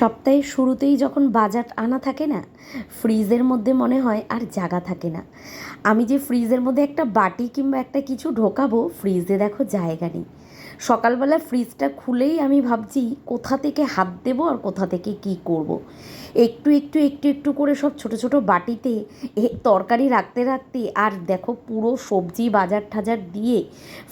সপ্তাহের শুরুতেই যখন বাজার আনা থাকে না, ফ্রিজের মধ্যে মনে হয় আর জায়গা থাকে না। আমি যে ফ্রিজের মধ্যে একটা বাটি কিংবা একটা কিছু ঢোকাবো, ফ্রিজে দেখো জায়গা নেই। সকালবেলা ফ্রিজটা খুলেই আমি ভাবছি, কোথা থেকে হাত দেবো আর কোথা থেকে কি করব। একটু একটু একটু একটু করে সব ছোট ছোট বাটিতে এ তরকারি রাখতে রাখতে আর দেখো পুরো সবজি বাজার ঠাজার দিয়ে,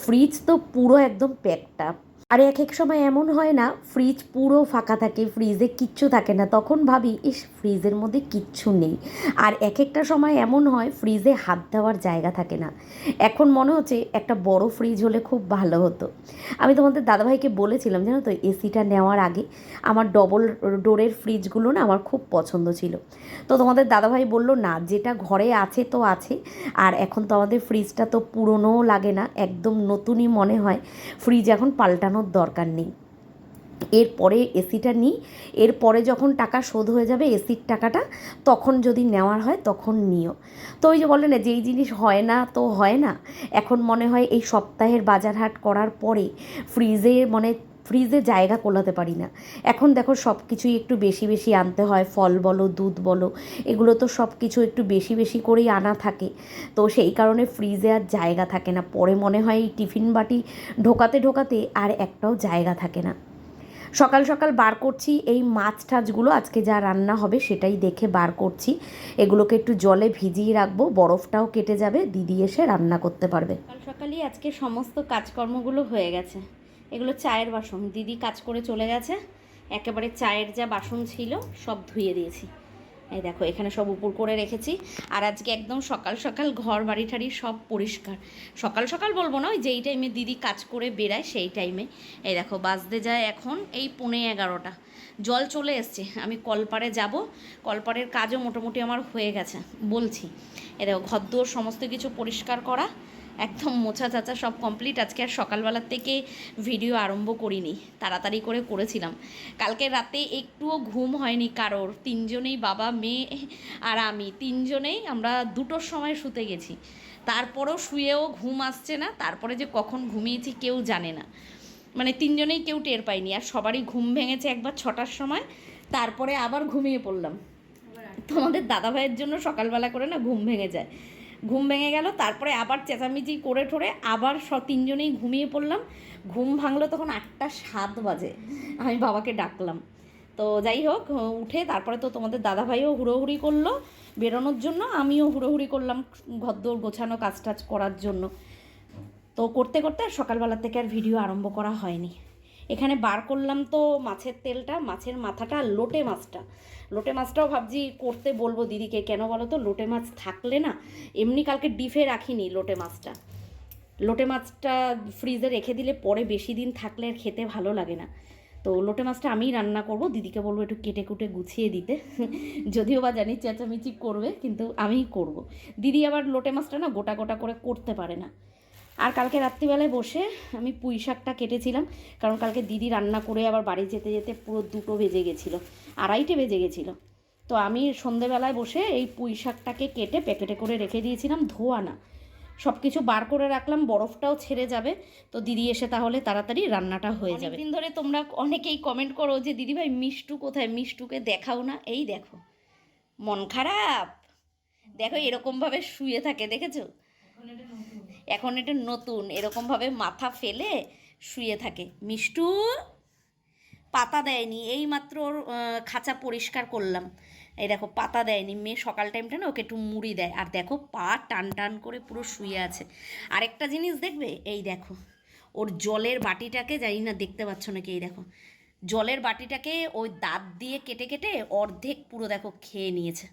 ফ্রিজ তো পুরো একদম প্যাকটা আর এক এক সময় এমন হয় না ফ্রিজ পুরো ফাঁকা থাকে ফ্রিজে কিচ্ছু থাকে না। তখন ভাবি, ইস ফ্রিজের মধ্যে কিচ্ছু নেই। আর এক একটা সময় এমন হয় ফ্রিজে হাত দেওয়ার জায়গা থাকে না। এখন মনে হচ্ছে একটা বড় ফ্রিজ হলে খুব ভালো হতো। আমি তোমাদের দাদাভাইকে বলেছিলাম, জানো তো, এসিটা নেওয়ার আগে আমার ডবল ডোরের ফ্রিজগুলো না আমার খুব পছন্দ ছিল। তো তোমাদের দাদাভাই বলল, না, যেটা ঘরে আছে তো আছে। আর এখন তো আমাদের ফ্রিজটা তো পুরনোও লাগে না, একদম নতুনই মনে হয়। ফ্রিজ এখন পাল্টানোর দরকার নেই। এরপরে এসিটা নিই। এরপরে যখন টাকা শোধ হয়ে যাবে এসির টাকাটা তখন যদি নেওয়ার হয় তখন নিও। তো ওই যে বলে না, যেই জিনিস হয় না তো হয় না। এখন মনে হয় এই সপ্তাহের বাজার হাট করার পরে ফ্রিজে মানে ফ্রিজে জায়গা কোলাতে পারি না। এখন দেখো সব কিছুই একটু বেশি বেশি আনতে হয়, ফল বলো, দুধ বলো, এগুলো তো সব কিছু একটু বেশি বেশি করেই আনা থাকে। তো সেই কারণে ফ্রিজে আর জায়গা থাকে না। পরে মনে হয় এই টিফিন বাটি ঢোকাতে ঢোকাতে আর একটাও জায়গা থাকে না। সকাল সকাল বার করছি, এই মাছ টাছগুলো আজকে যা রান্না হবে সেটাই দেখে বার করছি। এগুলোকে একটু জলে ভিজিয়ে রাখব, বরফটাও কেটে যাবে, দিদি এসে রান্না করতে পারবে। সকাল সকালই আজকে সমস্ত কাজকর্মগুলো হয়ে গেছে। এগুলো চায়ের বাসন। দিদি কাজ করে চলে গেছে। একেবারে চায়ের যা বাসন ছিল, সব ধুয়ে দিয়েছি। এই দেখো, এখানে সব উপর করে রেখেছি। আর আজকে একদম সকাল সকাল ঘর, বাড়ি ঠাড়ি সব পরিষ্কার। সকাল সকাল বলব না, ওই যেই টাইমে দিদি কাজ করে বেরায় সেই টাইমে এই দেখো, বাজতে যায় এখন এই পৌনে এগারোটা। জল চলে এসছে, আমি কলপারে যাব। কলপারের কাজও মোটামুটি আমার হয়ে গেছে, বলছি। এ দেখো ঘরদোর সমস্ত কিছু পরিষ্কার করা। একদম মোছা চাচা সব কমপ্লিট আজকে আর সকালবেলার থেকে ভিডিও আরম্ভ করিনি, তাড়াতাড়ি করে করেছিলাম। কালকে রাতে একটুও ঘুম হয়নি কারোর, তিনজনেই বাবা, মেয়ে আর আমি। তিনজনেই আমরা দুটোর সময় শুতে গেছি। তারপরেও শুয়েও ঘুম আসছে না, তারপরে যে কখন ঘুমিয়েছি কেউ জানে না। মানে তিনজনেই কেউ টের পাইনি, আর সবারই ঘুম ভেঙেছে একবার ছটার সময়, তারপরে আবার ঘুমিয়ে পড়লাম। তোমাদের দাদাভাইয়ের জন্য সকালবেলা করে না ঘুম ভেঙে যায়। ঘুম ভেঙে গেল, তারপরে আবার চেঁচামেচি করে ঠোরে আবার স, তিনজনেই ঘুমিয়ে পড়লাম। ঘুম ভাঙলো তখন আটটা সাত বাজে, আমি বাবাকে ডাকলাম। তো যাই হোক উঠে তারপরে তো তোমাদের দাদাভাইও হুড়োহুড়ি করল বেরোনোর জন্য, আমিও হুড়োহুড়ি করলাম ঘরদোর গোছানো কাজ টাজ করার জন্য। তো করতে করতে আর সকালবেলা থেকে আর ভিডিও আরম্ভ করা হয়নি। এখানে বার করলাম তো মাছের তেলটা, মাছের মাথাটা আর লোটে মাছটা। লোটে মাছটাও ভাবছি করতে বলব দিদিকে, কেন বলো তো লোটে মাছ থাকলে না এমনি কালকে ডিফে রাখিনি লোটে মাছটা। লোটে মাছটা ফ্রিজে রেখে দিলে পরে বেশি দিন থাকলে আর খেতে ভালো লাগে না। তো লোটে মাছটা আমিই রান্না করব, দিদিকে বলব একটু কেটে কুটে গুছিয়ে দিতে। যদিও বা জানি চেঁচামেচি করবে, কিন্তু আমিই করব। দিদি আবার লোটে মাছটা না গোটা গোটা করে করতে পারে না। আর কালকে রাত্রিবেলায় বসে আমি পুঁই শাকটা কেটেছিলাম কারণ কালকে দিদি রান্না করে আবার বাড়ি যেতে যেতে পুরো দুটো বেজে গেছিল আড়াইটে বেজে গেছিল। তো আমি সন্ধেবেলায় বসে এই পুঁই শাকটাকে কেটে প্যাকেটে করে রেখে দিয়েছিলাম ধোয়া না। সব কিছু বার করে রাখলাম বরফটাও ছেড়ে যাবে তো দিদি এসে তাহলে তাড়াতাড়ি রান্নাটা হয়ে যাবে। দিন ধরে তোমরা অনেকেই কমেন্ট করো যে দিদি ভাই মিষ্টু কোথায়? মিষ্টুকে দেখাও না? এই দেখো মন খারাপ। দেখো এরকমভাবে শুয়ে থাকে দেখেছ? এখন এটা নতুন। এরকমভাবে মাথা ফেলে শুয়ে থাকে। মিষ্টু, পাতা দেয়নি। এই মাত্র ওর খাঁচা পরিষ্কার করলাম। এই দেখো, পাতা দেয়নি। মেয়ে সকাল টাইমটা না ওকে একটু মুড়ি দেয়। আর দেখো, পা টান টান করে পুরো শুয়ে আছে। আরেকটা জিনিস দেখবে? এই দেখো, ওর জলের বাটিটাকে জানি না, দেখতে পাচ্ছ নাকি? এই দেখো, জলের বাটিটাকে ওই দাঁত দিয়ে কেটে কেটে অর্ধেক পুরো দেখো খেয়ে নিয়েছে।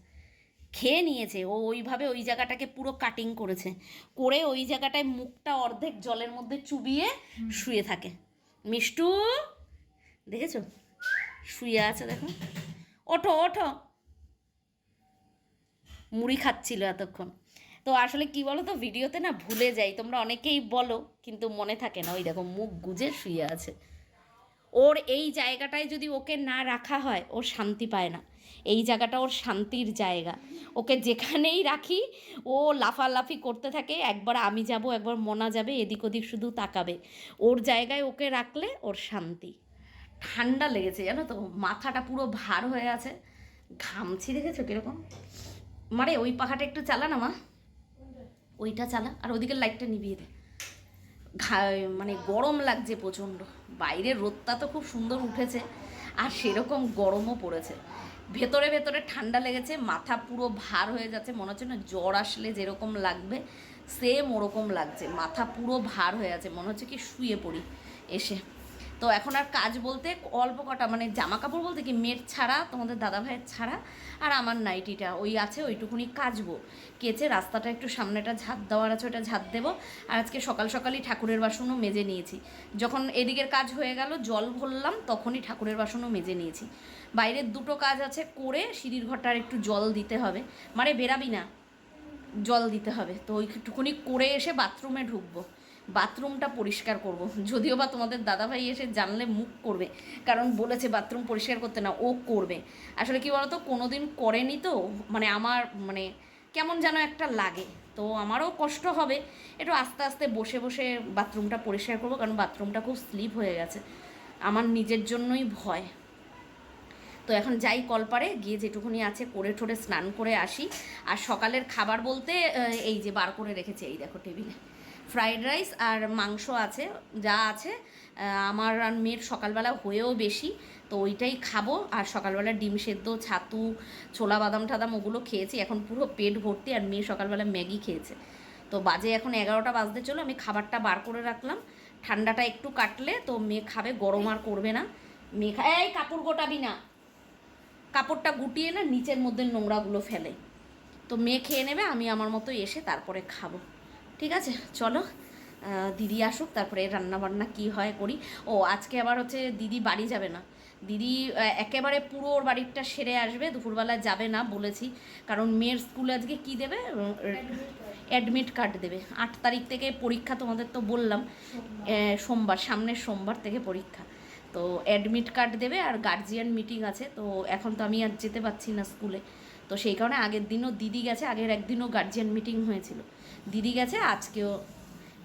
খেয়ে নিয়েছে। ও ওইভাবে ওই জায়গাটাকে পুরো কাটিং করেছে। করে ওই জায়গাটায় মুখটা অর্ধেক জলের মধ্যে চুবিয়ে শুয়ে থাকে। মিষ্টু দেখেছ? শুয়ে আছে দেখো। ওঠো ওঠো। মুড়ি খাচ্ছিল এতক্ষণ। তো আসলে কি বলো তো ভিডিওতে না ভুলে যাই। তোমরা অনেকেই বলো কিন্তু মনে থাকে না ওই দেখো মুখ গুজে শুয়ে আছে। ওর এই জায়গাটায় যদি ওকে না রাখা হয় ও শান্তি পায় না। এই জায়গাটা ওর শান্তির জায়গা। ওকে যেখানেই রাখি, ও লাফালাফি করতে থাকে, একবার আমি যাব, একবার মনা যাবে, এদিক ওদিক শুধু তাকাবে। ওর জায়গায় ওকে রাখলে ওর শান্তি। ঠান্ডা লেগেছে, জানো তো? মাথাটা পুরো ভার হয়ে আছে। ঘামছি, দেখেছ কীরকম? মানে ওই পাখাটা একটু চালা না মা? ওইটা চালা, আর ওদিকের লাইটটা নিভিয়ে দে। ঘা মানে গরম লাগছে প্রচণ্ড। বাইরের রোদটা তো খুব সুন্দর উঠেছে, আর সেরকম গরমও পড়েছে। ভেতরে ভেতরে ঠান্ডা লেগেছে, মাথা পুরো ভার হয়ে যাচ্ছে, মনে হচ্ছে না জ্বর আসলে যেরকম লাগবে সেম ওরকম লাগছে, মাথা পুরো ভার হয়ে আছে, মনে হচ্ছে কি শুয়ে পড়ি, এসে। তো এখন আর কাজ বলতে অল্প কটা মানে জামা কাপড় বলতে কি মেয়ের ছাড়া, তোমাদের দাদা ভাইয়ের ছাড়া, আর আমার নাইটিটা, ওই আছে ওইটুকুনি কাচবো। কেচে রাস্তাটা একটু সামনেটা ঝাঁত দেওয়ার আছে ওটা ঝাঁত দেবো। আর আজকে সকাল সকালই ঠাকুরের বাসনও মেজে নিয়েছি। যখন এদিকের কাজ হয়ে গেল, জল ভরলাম, তখনই ঠাকুরের বাসনও মেজে নিয়েছি। বাইরের দুটো কাজ আছে, করে সিঁড়ির ঘরটা আর একটু জল দিতে হবে। মানে বেরাবি না, জল দিতে হবে। তো ওইটুকুনি করে এসে বাথরুমে ঢুকবো। বাথরুমটা পরিষ্কার করব। যদিও বা তোমাদের দাদাভাই এসে জানলে মুখ করবে, কারণ বলেছে বাথরুম পরিষ্কার করতে না, ও করবে। আসলে কি বলতো কোনো দিন করেনি তো মানে আমার মানে কেমন যেন একটা লাগে। তো আমারও কষ্ট হবে, একটু আস্তে আস্তে বসে বসে বাথরুমটা পরিষ্কার করব, কারণ বাথরুমটা খুব স্লিপ হয়ে গেছে। আমার নিজের জন্যই ভয়। তো এখন যাই কলপারে গিয়ে যেটুকুনি আছে করে ঠোরে স্নান করে আসি। আর সকালের খাবার বলতে এই যে বার করে রেখেছে, এই দেখো টেবিলে। ফ্রাইড রাইস আর মাংস আছে, যা আছে আমার আর মেয়ের সকালবেলা হয়েও বেশি, তো ওইটাই খাব। আর সকালবেলা ডিম সেদ্ধ, ছাতু, ছোলা, বাদাম টাদাম ওগুলো খেয়েছি। এখন পুরো পেট ভর্তি আর মেয়ে সকালবেলা ম্যাগি খেয়েছে। তো বাজে এখন এগারোটা বাজতে চলো, আমি খাবারটা বার করে রাখলাম। ঠান্ডাটা একটু কাটলে তো মেয়ে খাবে, গরম আর করবে না। মেয়ে এই কাপড় গোটাবি না। কাপড়টা গুটিয়ে না, নিচের মধ্যে নোংরাগুলো ফেলে। তো মেয়ে খেয়ে নেবে, আমি আমার মতো এসে তারপরে খাব। ঠিক আছে? চলো। দিদি আসুক তারপরে রান্না বান্না কী হয় করি। ও আজকে আবার হচ্ছে দিদি বাড়ি যাবে না। দিদি একেবারে পুরো ওর বাড়িটা সেরে আসবে দুপুরবেলা যাবে না বলেছি। কারণ মেয়ের স্কুলে আজকে কী দেবে? অ্যাডমিট কার্ড দেবে। আট তারিখ থেকে পরীক্ষা তোমাদের তো বললাম। সোমবার সামনের সোমবার থেকে পরীক্ষা। তো অ্যাডমিট কার্ড দেবে আর গার্জিয়ান মিটিং আছে। তো এখন তো আমি আর যেতে পারছি না স্কুলে। তো সেই কারণে আগের দিনও দিদি গেছে, আগের একদিনও গার্জিয়ান মিটিং হয়েছিল। দিদি গেছে, আজকেও।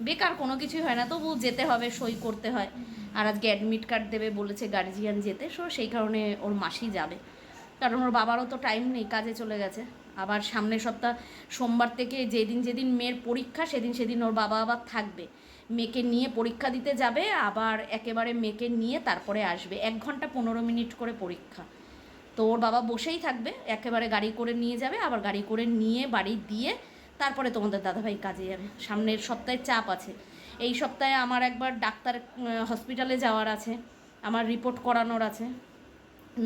বেকার কোনো কিছুই হয় না, তবু যেতে হবে, সই করতে হয়। আর আজকে অ্যাডমিট কার্ড দেবে বলেছে গার্জিয়ান যেতে, সো সেই কারণে ওর মাসি যাবে। কারণ ওর বাবারও তো টাইম নেই, কাজে চলে গেছে। আবার সামনের সপ্তাহ, সোমবার থেকে যেদিন যেদিন মেয়ের পরীক্ষা, সেদিন সেদিন ওর বাবা আবার থাকবে। মেয়েকে নিয়ে পরীক্ষা দিতে যাবে, আবার একেবারে মেয়েকে নিয়ে তারপরে আসবে। এক ঘণ্টা পনেরো মিনিট করে পরীক্ষা। তো ওর বাবা বসেই থাকবে, একেবারে গাড়ি করে নিয়ে যাবে, আবার গাড়ি করে নিয়ে বাড়ি দিয়ে তারপরে তোমাদের দাদাভাই কাজে যাবে। সামনের সপ্তাহে চাপ আছে। এই সপ্তাহে আমার একবার ডাক্তার হসপিটালে যাওয়ার আছে, আমার রিপোর্ট করানোর আছে।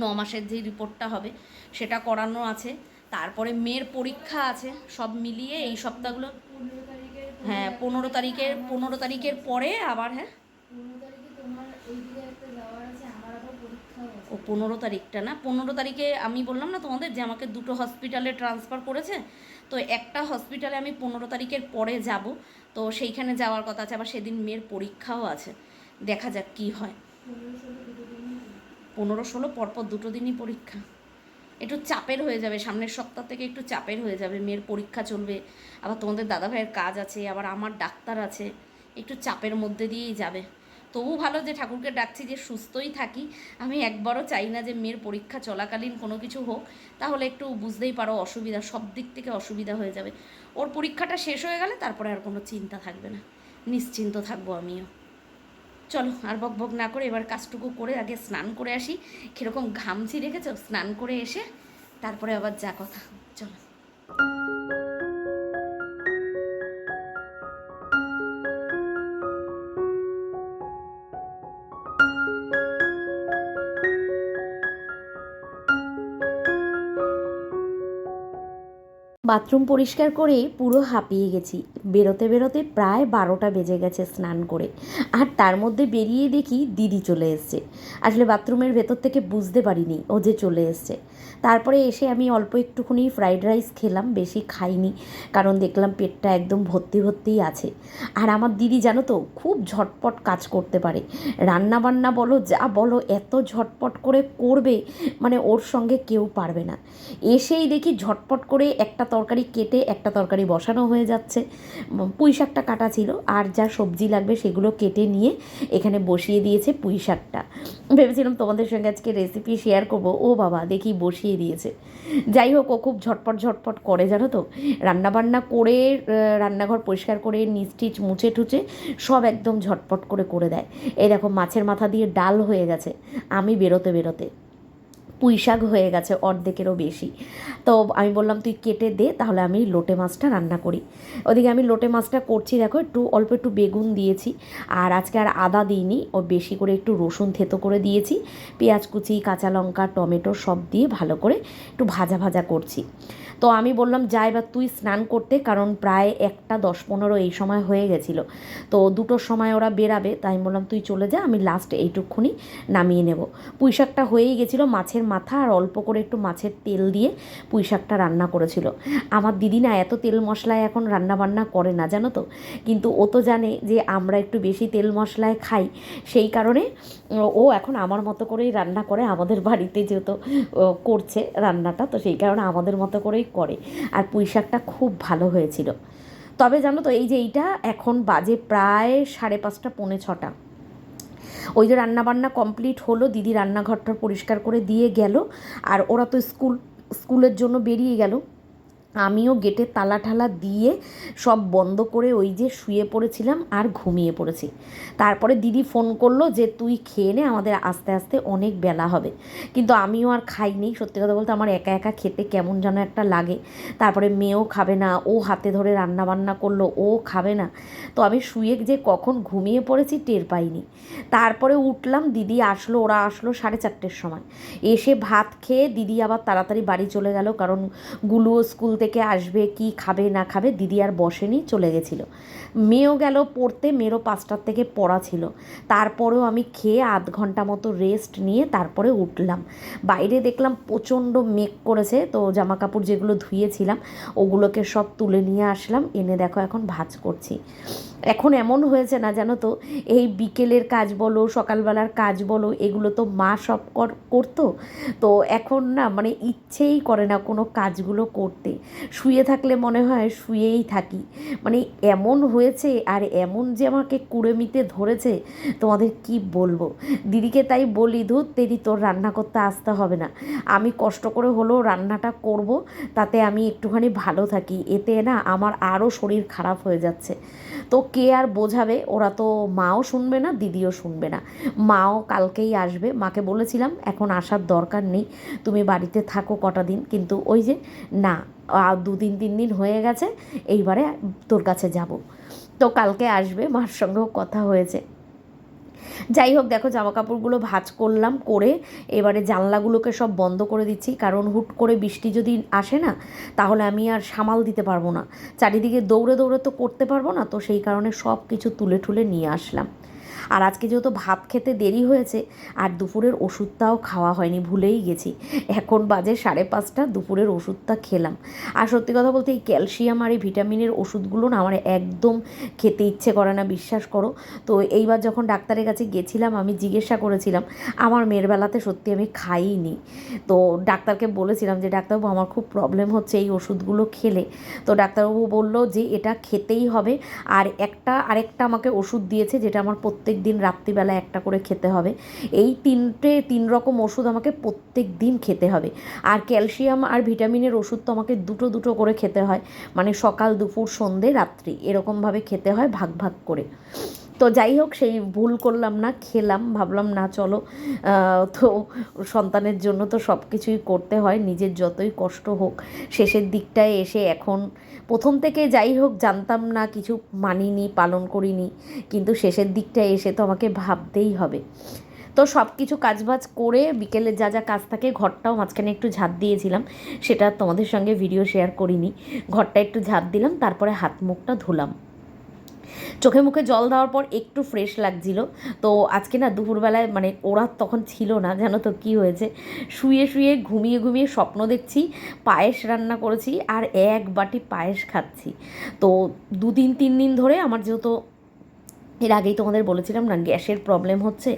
ন মাসের যে রিপোর্টটা হবে, সেটা করানো আছে। তারপরে মেয়ের পরীক্ষা আছে, সব মিলিয়ে এই সপ্তাহগুলো হ্যাঁ পনেরো তারিখের পনেরো তারিখের পরে আবার হ্যাঁ পনেরো তারিখে তোমার ওইদিকে একটা যাওয়ার আছে আমার আবার পরীক্ষাও আছে ও পনেরো তারিখটা না? পনেরো তারিখে আমি বললাম না তোমাদের যে আমাকে দুটো হসপিটালে ট্রান্সফার করেছে? তো একটা হসপিটালে আমি পনেরো তারিখের পরে যাব। তো সেইখানে যাওয়ার কথা আছে, আবার সেদিন মেয়ের পরীক্ষাও আছে। দেখা যাক কি হয়। পনেরো ষোলো পরপর দুটো দিনই পরীক্ষা। একটু চাপের হয়ে যাবে, সামনের সপ্তাহ থেকে একটু চাপের হয়ে যাবে, মেয়ের পরীক্ষা চলবে। আবার তোমাদের দাদা ভাইয়ের কাজ আছে, আবার আমার ডাক্তার আছে। একটু চাপের মধ্যে দিয়েই যাবে। তবু ভালো যে ঠাকুরকে ডাকছি যে সুস্থই থাকি, আমি একবারও চাই না যে মেয়ের পরীক্ষা চলাকালীন কোনো কিছু হোক, তাহলে একটু বুঝতেই পারো অসুবিধা, সব দিক থেকে অসুবিধা হয়ে যাবে। ওর পরীক্ষাটা শেষ হয়ে গেলে তারপরে আর কোনো চিন্তা থাকবে না, নিশ্চিন্ত থাকব আমিও। চলো, আর বক বক না করে এবার কাজটুকু করে আগে স্নান করে আসি। কীরকম ঘামছি রেখেছো স্নান করে এসে তারপরে আবার যা কথা, চলো। বাথরুম পরিষ্কার করে পুরো হাঁপিয়ে গেছি। বেরোতে বেরোতে প্রায় বারোটা বেজে গেছে স্নান করে। আর তার মধ্যে বেরিয়ে দেখি দিদি চলে এসছে। আসলে বাথরুমের ভেতর থেকে বুঝতে পারিনি ও যে চলে এসছে। তারপরে এসে আমি অল্প একটুখানি ফ্রাইড রাইস খেলাম, বেশি খাইনি, কারণ দেখলাম পেটটা একদম ভর্তি ভর্তিই আছে। আর আমার দিদি জানো তো, খুব ঝটপট কাজ করতে পারে। রান্না বান্না বলো, যা বলো, এত ঝটপট করে করবে মানে ওর সঙ্গে কেউ পারবে না। এসেই দেখি ঝটপট করে একটা তরকারি কেটে একটা তরকারি বসানো হয়ে যাচ্ছে। পুঁই শাকটা কাটা ছিল, আর যা সবজি লাগবে সেগুলো কেটে নিয়ে এখানে বসিয়ে দিয়েছে পুঁই শাকটা। ভেবেছিলাম তোমাদের সঙ্গে আজকে রেসিপি শেয়ার করব। ও বাবা, দেখি বসিয়ে দিয়েছে। যাই হোক, ও খুব ঝটপট ঝটপট করে, জানো তো? রান্নাবান্না করে রান্নাঘর পরিষ্কার করে নিচ টিচ মুছে টুচে সব একদম ঝটপট করে করে দেয়। এই দেখো, মাছের মাথা দিয়ে ডাল হয়ে গেছে। আমি বেরোতে বেরোতে পুঁই শাক হয়ে গেছে অর্ধেকেরও বেশি। তো আমি বললাম, তুই কেটে দে, তাহলে আমি লোটে মাছটা রান্না করি। ওদিকে আমি লোটে মাছটা করছি, দেখো, একটু অল্প একটু বেগুন দিয়েছি, আর আজকে আর আদা দিইনি ও বেশি করে একটু রসুন থেতো করে দিয়েছি, পেঁয়াজ কুচি, কাঁচা লঙ্কা, টমেটো সব দিয়ে ভালো করে একটু ভাজা ভাজা করছি। তো আমি বললাম যা এবার তুই স্নান করতে। কারণ প্রায় একটা দশ পনেরো এই সময় হয়ে গেছিল। তো দুটোর সময় ওরা বেরাবে, তাই আমি বললাম, তুই চলে যা, আমি লাস্ট এইটুকুনি নামিয়ে নেব। পুঁই শাকটা হয়েই গেছিল মাছের মাথা, আর অল্প করে একটু মাছের তেল দিয়ে পুঁই শাকটা রান্না করেছিল। আমার দিদি না এত তেল মশলায় এখন রান্না বান্না করে না, জানো তো? কিন্তু ও তো জানে যে আমরা একটু বেশি তেল মশলায় খাই। সেই কারণে ও এখন আমার মতো করেই রান্না করে, আমাদের বাড়িতে যেহেতু করছে রান্নাটা, তো সেই কারণে আমাদের মতো করেই করে আর পুঁই শাকটা খুব ভালো হয়েছিল। তবে জানো তো, এই যে এইটা এখন বাজে প্রায় সাড়ে পাঁচটা, পৌনে ছটা। ওই যে রান্নাবান্না কমপ্লিট হলো, দিদি রান্নাঘরটা পরিষ্কার করে দিয়ে গেল, আর ওরা তো স্কুল, স্কুলের জন্য বেরিয়ে গেল। আমিও গেটে তালা ঠালা দিয়ে সব বন্ধ করে ওই যে শুয়ে পড়েছিলাম আর ঘুমিয়ে পড়েছি। তারপরে দিদি ফোন করল যে, তুই খেয়ে নে, আমাদের আস্তে আস্তে অনেক বেলা হবে। কিন্তু আমিও আর খাইনি। সত্যি কথা বলতে আমার একা একা খেতে কেমন যেন একটা লাগে। তারপরে মেয়েও খাবে না, ও হাতে ধরে রান্না বান্না করল, ও খাবে না। তো আমি শুয়ে যে কখন ঘুমিয়ে পড়েছি টের পাইনি। তারপরে উঠলাম, দিদি আসলো, ওরা আসলো সাড়ে চারটের সময়। এসে ভাত খেয়ে দিদি আবার তাড়াতাড়ি বাড়ি চলে গেল, কারণ গুলুও স্কুল থেকে আসবে কি খাবে না খাবে, দিদি আর বসেনি, চলে গেছিল। মেয়েও গেল পড়তে, মেয়েরও পাঁচটার থেকে পড়া ছিল। তারপরেও আমি খেয়ে আধ ঘণ্টা মতো রেস্ট নিয়ে তারপরে উঠলাম। বাইরে দেখলাম প্রচণ্ড মেঘ করেছে, তো জামা কাপড় যেগুলো ধুয়েছিলাম, ওগুলোকে সব তুলে নিয়ে আসলাম, এনে দেখো এখন ভাজ করছি। এখন এমন হয়েছে না জানো তো, এই বিকেলের কাজ বলো, সকালবেলার কাজ বলো, এগুলো তো মা সব কর- করতো। তো এখন না মানে ইচ্ছেই করে না কোনো কাজগুলো করতে। শুয়ে থাকলে মনে হয় শুয়েই থাকি। মানে এমন হয়েছে আর এমন যে আমাকে কুড়েমিতে ধরেছে, তোমাদের কি বলব? দিদিকে তাই বলি, ধুর তেরি তোর রান্না করতে আসতে হবে না। আমি কষ্ট করে হলেও রান্নাটা করব, তাতে আমি একটুখানি ভালো থাকি। এতে না আমার আরও শরীর খারাপ হয়ে যাচ্ছে। তো কে আর বোঝাবে? ওরা তো মাও শুনবে না, দিদিও শুনবে না। মাও কালকেই আসবে। মাকে বলেছিলাম, এখন আসার দরকার নেই। তুমি বাড়িতে থাকো কটা দিন। কিন্তু ওই যে, না আর দু তিন তিন দিন হয়ে গেছে, এইবারে তোর কাছে যাব। তো কালকে আসবে, মার সঙ্গেও কথা হয়েছে। যাই হোক, দেখো জামা কাপড়গুলো ভাঁজ করলাম, করে এবারে জানলাগুলোকে সব বন্ধ করে দিচ্ছি, কারণ হুট করে বৃষ্টি যদি আসে না, তাহলে আমি আর সামাল দিতে পারব না। চারিদিকে দৌড়ে দৌড়ে তো করতে পারব না, তো সেই কারণে সব কিছু তুলে ঠুলে নিয়ে আসলাম। আর আজকে যেহেতু ভাত খেতে দেরি হয়েছে, আর দুপুরের ওষুধটাও খাওয়া হয়নি, ভুলেই গেছি। এখন বাজে সাড়ে পাঁচটা, দুপুরের ওষুধটা খেলাম। আর সত্যি কথা বলতে এই ক্যালসিয়াম আর এই ভিটামিনের ওষুধগুলো না আমার একদম খেতে ইচ্ছে করে না, বিশ্বাস করো। তো এইবার যখন ডাক্তারের কাছে গেছিলাম, আমি জিজ্ঞাসা করেছিলাম, আমার মেয়ের বেলাতে সত্যি আমি খাইনি। তো ডাক্তারকে বলেছিলাম যে, ডাক্তারবাবু, আমার খুব প্রবলেম হচ্ছে এই ওষুধগুলো খেলে। তো ডাক্তারবাবু বলল যে, এটা খেতেই হবে। আর একটা, আরেকটা আমাকে ওষুধ দিয়েছে, যেটা আমার প্রত্যেক দিন রাত্রিবেলা একটা করে খেতে হবে। এই তিনটে, তিন রকম ওষুধ আমাকে প্রত্যেক দিন খেতে হবে। আর ক্যালসিয়াম আর ভিটামিনের ওষুধ তো আমাকে দুটো দুটো করে খেতে হয়। মানে সকাল, দুপুর, সন্ধে, রাত্রি এরকমভাবে খেতে হয় ভাগ ভাগ করে। তো যাই হোক, সেই ভুল করলাম না, খেলাম, ভাবলাম না চলো তো সন্তানের জন্য তো সব কিছুই করতে হয়, নিজের যতই কষ্ট হোক, শেষের দিকটায় এসে এখন প্রথম থেকে যাই হোক, জানতাম না, কিছু মানিনি, পালন করিনি, কিন্তু শেষের দিকটায় এসে তো আমাকে ভাবতেই হবে। তো সব কিছু কাজবাজ করে বিকেলে যা যা কাজ থাকে, ঘরটাও মাঝখানে একটু ঝাঁট দিয়েছিলাম, সেটা তোমাদের সঙ্গে ভিডিও শেয়ার করিনি। ঘরটা একটু ঝাঁট দিলাম, তারপরে হাত মুখটা ধুলাম। চোখে মুখে জল দেওয়ার পর একটু ফ্রেশ লাগছিল। তো আজকে না দুপুরবেলায় মানে ওরা তখন ছিল না, জানো তো কী হয়েছে? শুয়ে শুয়ে ঘুমিয়ে ঘুমিয়ে স্বপ্ন দেখছি, পায়েস রান্না করেছি আর এক বাটি পায়েস খাচ্ছি। তো দুদিন, তিন দিন ধরে আমার যেহেতু এর আগেই তোমাদের বলেছিলাম না গ্যাসের প্রবলেম হচ্ছে,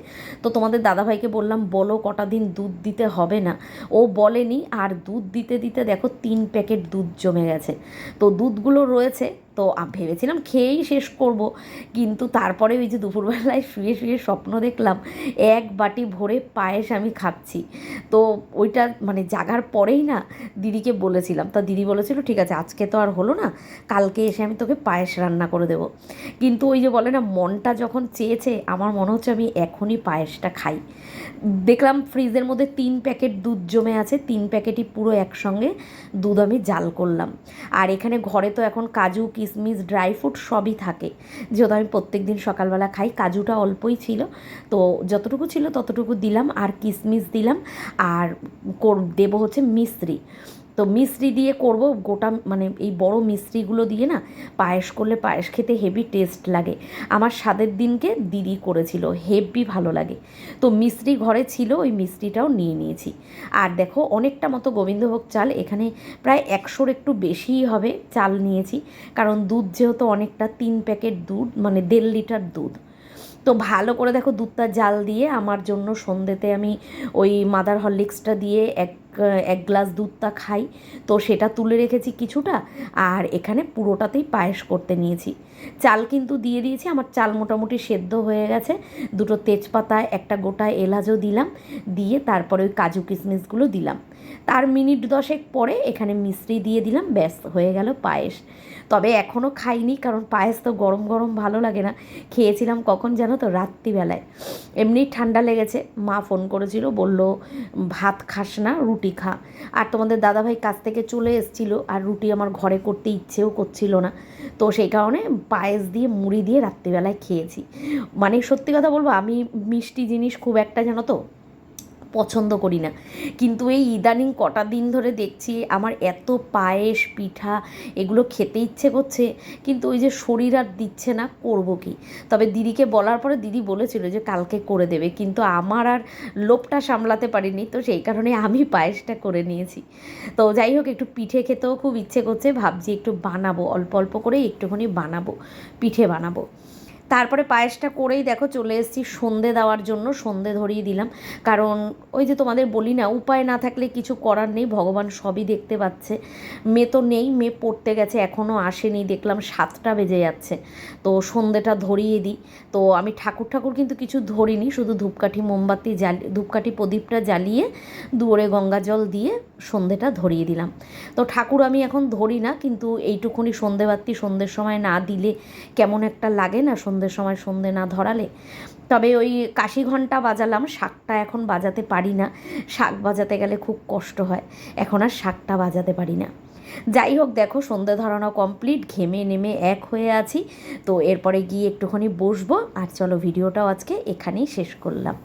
তো তোমাদের দাদাভাইকে বললাম, বলো কটা দিন দুধ দিতে হবে না? ও বলেনি, আর দুধ দিতে দিতে দেখো তিন প্যাকেট দুধ জমে গেছে। তো দুধগুলো রয়েছে তো ভেবেছিলাম খেয়েই শেষ করব। কিন্তু তারপরে ওই যে দুপুরবেলায় শুয়ে শুয়ে স্বপ্ন দেখলাম, এক বাটি ভরে পায়েস আমি খাচ্ছি। তো ওইটা মানে জাগার পরেই না দিদিকে বলেছিলাম। তা দিদি বলেছিল, ঠিক আছে, আজকে তো আর হলো না, কালকে এসে আমি তোকে পায়েস রান্না করে দেবো। কিন্তু ওই যে বলে না, মনটা যখন চেয়েছে, আমার মনে হচ্ছে আমি এখনই পায়েসটা খাই। দেখলাম ফ্রিজের মধ্যে তিন প্যাকেট দুধ জমে আছে, তিন প্যাকেটই পুরো একসঙ্গে দুধ আমি জাল করলাম। আর এখানে ঘরে তো এখন কাজু কিশমিশ ড্রাই ফ্রুট সবই থাকে। যেহেতু আমি প্রত্যেক দিন সকালবেলা খাই, কাজুটা অল্পই ছিল। তো যতটুকু ছিল ততটুকু দিলাম, আর কিশমিশ দিলাম। আর দেবো হচ্ছে মিশ্রি। তো মিশ্রি দিয়ে করব, গোটা মানে এই বড় মিশ্রিগুলো দিয়ে না পায়েস করলে পায়েস খেতে হেভি টেস্ট লাগে। আমার স্বাদের দিনকে দিদি করেছিল, হেভি ভালো লাগে। তো মিশ্রি ঘরে ছিল, ওই মিশ্রিটাও নিয়ে নিয়েছি। আর দেখো, অনেকটা মতো গোবিন্দভোগ চাল, এখানে প্রায় একশোর একটু বেশিই হবে চাল নিয়েছি। কারণ দুধ যেহেতু অনেকটা, তিন প্যাকেট দুধ মানে দেড় লিটার দুধ। তো ভালো করে দেখো দুধটা জাল দিয়ে, আমার জন্য সন্ধ্যেতে আমি ওই মাদার হরলিক্সটা দিয়ে এক এক গ্লাস দুধটা খাই। তো সেটা তুলে রেখেছি কিছুটা, আর এখানে পুরোটাতেই পায়েস করতে নিয়েছি। চাল কিন্তু দিয়ে দিয়েছি, আমার চাল মোটামুটি সেদ্ধ হয়ে গেছে। দুটো তেজপাতা, একটা গোটা এলাচও দিলাম, দিয়ে তারপরে ওই কাজু কিশমিশগুলো দিলাম। তার মিনিট দশেক পরে এখানে মিশ্রি দিয়ে দিলাম, ব্যাস, হয়ে গেল পায়েস। তবে এখনও খাইনি, কারণ পায়েস তো গরম গরম ভালো লাগে না। খেয়েছিলাম কখন জানো তো? রাত্রিবেলায়। এমনি ঠান্ডা লেগেছে, মা ফোন করেছিল, বলল, ভাত খাস না, রুটি খা। আর তোমাদের দাদাভাই কাছ থেকে চলে এসেছিল, আর রুটি আমার ঘরে করতে ইচ্ছেও করছিল না। তো সেই কারণে পায়েস দিয়ে মুড়ি দিয়ে রাত্রিবেলায় খেয়েছি। মানে সত্যি কথা বলব, আমি মিষ্টি জিনিস খুব একটা জানো তো পছন্দ করি না। কিন্তু এই ইদানিং কটা দিন ধরে দেখছি আমার এত পায়েস, পিঠা এগুলো খেতে ইচ্ছে করছে, কিন্তু ওই যে শরীর আর দিচ্ছে না, করব কি? তবে দিদিকে বলার পরে দিদি বলেছিল যে কালকে করে দেবে, কিন্তু আমার আর লোভটা সামলাতে পারিনি, তো সেই কারণে আমি পায়েসটা করে নিয়েছি। তো যাই হোক, একটু পিঠে খেতেও খুব ইচ্ছে করছে, ভাবছি একটু বানাবো, অল্প অল্প করে একটুখানি বানাবো, পিঠে বানাবো। তারপরে পায়েসটা করেই দেখো চলে এসেছি সন্ধে দেওয়ার জন্য, সন্ধে ধরিয়ে দিলাম। কারণ ওই যে তোমাদের বলি না, উপায় না থাকলে কিছু করার নেই, ভগবান সবই দেখতে পাচ্ছে। মেয়ে তো নেই মেয়ে পড়তে গেছে এখনও আসেনি, দেখলাম সাতটা বেজে যাচ্ছে। তো সন্ধেটা ধরিয়ে দিই। তো আমি ঠাকুর ঠাকুর কিন্তু কিছু ধরিনি, শুধু ধূপকাঠি মোমবাতি জ্বালি, ধূপকাঠি প্রদীপটা জ্বালিয়ে দুয়ারে গঙ্গা জল দিয়ে সন্ধেটা ধরিয়ে দিলাম। তো ঠাকুর আমি এখন ধরি না, কিন্তু এইটুকুনি সন্ধেবাতি সন্ধ্যের সময় না দিলে কেমন একটা লাগে না সন্ধ্যের সময় সন্ধে না ধরালে? তবে ওই কাশি ঘণ্টা বাজালাম, শাকটা এখন বাজাতে পারি না। শাক বাজাতে গেলে খুব কষ্ট হয়, এখন আর শাকটা বাজাতে পারি না। যাই হোক দেখো, সন্ধে ধরানো কমপ্লিট, ঘেমে নেমে এক হয়ে আছি। তো এরপরে গিয়ে একটুখানি বসবো, আর চলো ভিডিওটাও আজকে এখানেই শেষ করলাম।